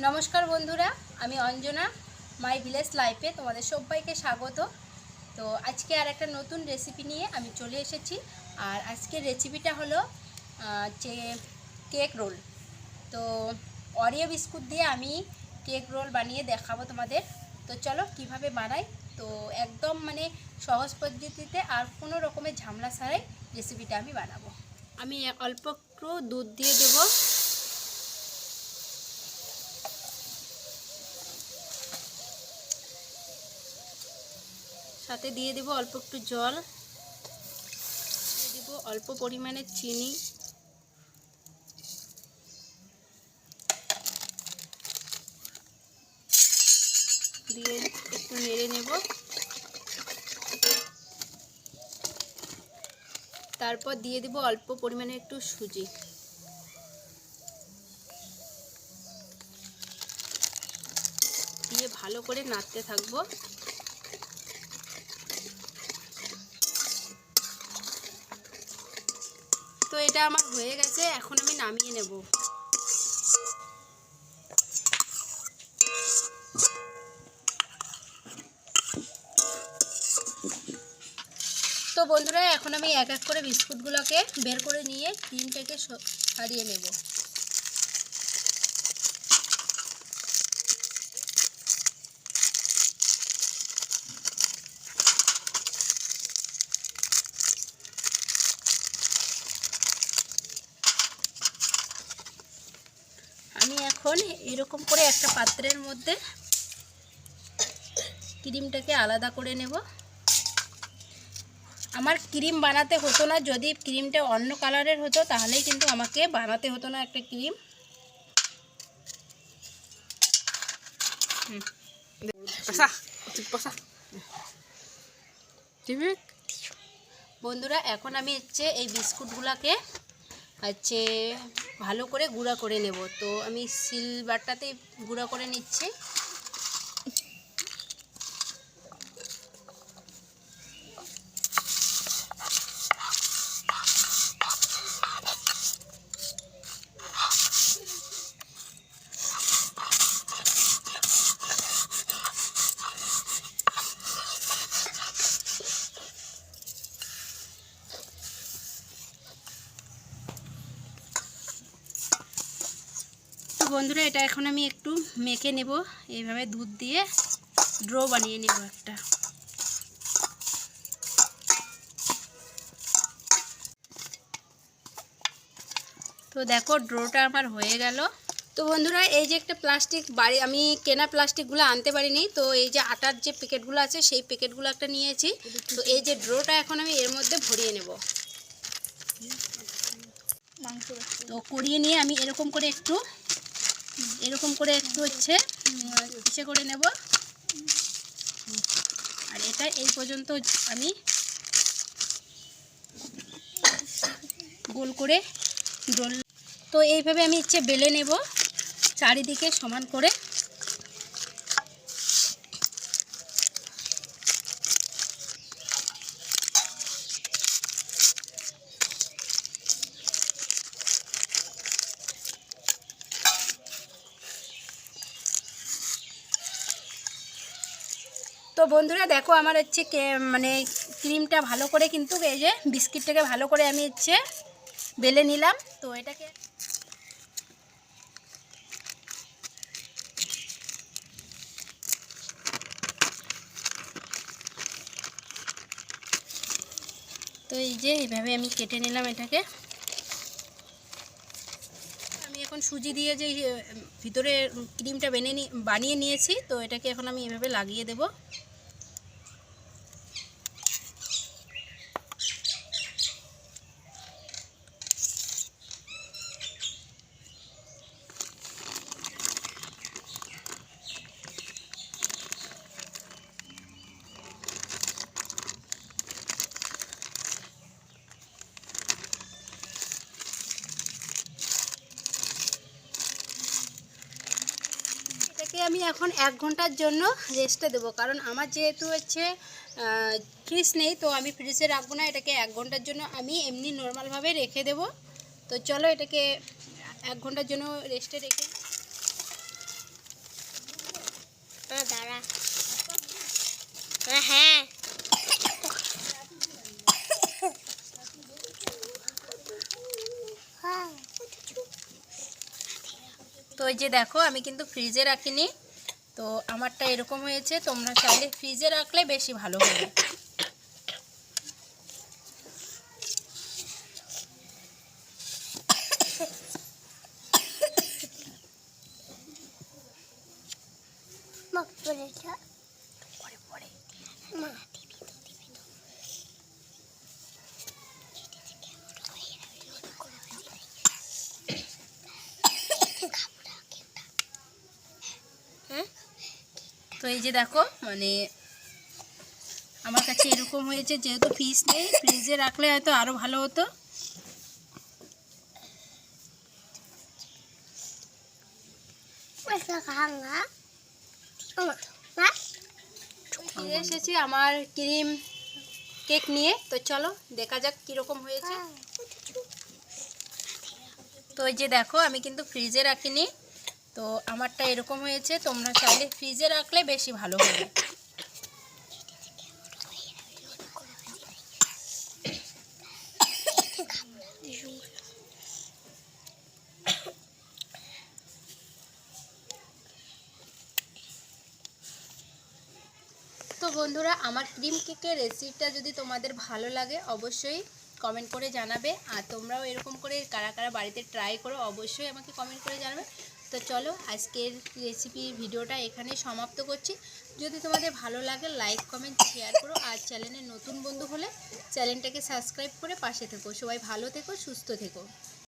নমস্কার বন্ধুরা, আমি অঞ্জনা মাই ভিলেজ লাইফে তোমাদের সবাইকে স্বাগত। তো আজকে আর একটা নতুন রেসিপি নিয়ে আমি চলে এসেছি। আর আজকের রেসিপিটা হলো যে কেক রোল তো অরিও বিস্কুট দিয়ে আমি কেক রোল বানিয়ে দেখাবো তোমাদের। তো চলো কীভাবে বানাই? তো একদম মানে সহজ পদ্ধতিতে আর কোনো রকমের ঝামেলা ছাড়াই রেসিপিটা আমি বানাবো। আমি অল্প একটু দুধ দিয়ে দেবো। সাথে দিয়ে দেব অল্প একটু জল। দিয়ে দেব অল্প পরিমাণে চিনি। দিয়ে একটু নেড়ে নেব। তারপর দিয়ে দেব অল্প পরিমাণে একটু সুজি। দিয়ে ভালো করে নাড়তে থাকব। এটা আমার হয়ে গেছে, এখন আমি নামিয়ে নেব। তো বন্ধুরা, এখন আমি এক এক করে বিস্কুটগুলোকে বের করে নিয়ে ক্রিমটাকে সারিয়ে নেব। আমি এখন এরকম করে একটা পাত্রের মধ্যে ক্রিমটাকে আলাদা করে নেব। আমার ক্রিম বানাতে হতো না যদি ক্রিমটা অন্য কালারের হতো তাহলেই কিন্তু আমাকে বানাতে হতো না একটা ক্রিম. বন্ধুরা এখন আমি হচ্ছে এই বিস্কুটগুলোকে হচ্ছে ভালো করে গুঁড়া করে নেব। তো আমি সিলবারটাতে গুঁড়া করে নিচ্ছি। বন্ধুরা এটা এখন আমি একটু মেখে নেব। এইভাবে দুধ দিয়ে ড্রো বানিয়ে নেব একটা। তো দেখো ড্রোটা আমার হয়ে গেল। তো বন্ধুরা এই যে একটা প্লাস্টিক বাড়ি আমি কেনা প্লাস্টিকগুলো আনতে পারিনি। তো এই যে আটার যে প্যাকেটগুলো আছে সেই প্যাকেটগুলো একটা নিয়েছি। তো এই যে ড্রোটা এখন আমি এর মধ্যে ভরিয়ে নেব। তো করিয়ে নিয়ে আমি এরকম করে একটু এরকম করে একটু হচ্ছে ইসে করে নেব। আর এটা এই পর্যন্ত আমি গোল করে ডোল তো এইভাবে আমি ইচ্ছে বেলে নেব, চারিদিকে সমান করে। তো বন্ধুরা দেখো আমার হচ্ছে মানে ক্রিমটা ভালো করে কিন্তু এই যে বিস্কিটটাকে ভালো করে আমি হচ্ছে বেলে নিলাম। তো এটাকে তো এই যে এইভাবে আমি কেটে নিলাম এটাকে। আমি এখন সুজি দিয়ে যে ভিতরে ক্রিমটা বেনে বানিয়ে নিয়েছি, তো এটাকে এখন আমি এভাবে লাগিয়ে দেব। আমি এখন এক ঘণ্টার জন্য রেস্টে দেবো। কারণ আমার যেহেতু হচ্ছে ফ্রিজ নেই তো আমি ফ্রিজে রাখব না। এটাকে এক ঘণ্টার জন্য আমি এমনি নর্মালভাবে রেখে দেব। তো চলো এটাকে এক ঘণ্টার জন্য রেস্টে রেখে দাঁড়া। হ্যাঁ।, হ্যাঁ। তো যে দেখো আমি কিন্তু ফ্রিজে রাখিনি। তো আমারটা এরকম হয়েছে তোমরা চাইলে ফ্রিজে রাখলে বেশি ভালো হবে। পরে তো এই যে দেখো মানে আমার কাছে এরকম হয়েছে যেহেতু ফ্রিজ নেই ফ্রিজে রাখলে হয়তো আরও ভালো হতো। ফিরে এসেছি আমার ক্রিম কেক নিয়ে। তো চলো দেখা যাক কীরকম হয়েছে। তো এই যে দেখো আমি কিন্তু ফ্রিজে রাখিনি। তো আমারটা এরকম হয়েছে, তোমরা চাইলে ফ্রিজে রাখলে বেশি ভালো হবে। তো বন্ধুরা, আমার ক্রিম কেকের রেসিপিটা যদি তোমাদের ভালো লাগে, অবশ্যই কমেন্ট করে জানাবে। আর তোমরাও এরকম করে কারা কারা বাড়িতে ট্রাই করো, অবশ্যই আমাকে কমেন্ট করে জানাবে। তো চলো, আজকের রেসিপি ভিডিওটা এখানে সমাপ্ত করছি। যদি তোমাদের ভালো লাগে লাইক কমেন্ট শেয়ার করো। আর চ্যানেলে নতুন বন্ধু হলে চ্যানেলটাকে সাবস্ক্রাইব করে পাশে থেকো। সবাই ভালো থেকো, সুস্থ থেকো।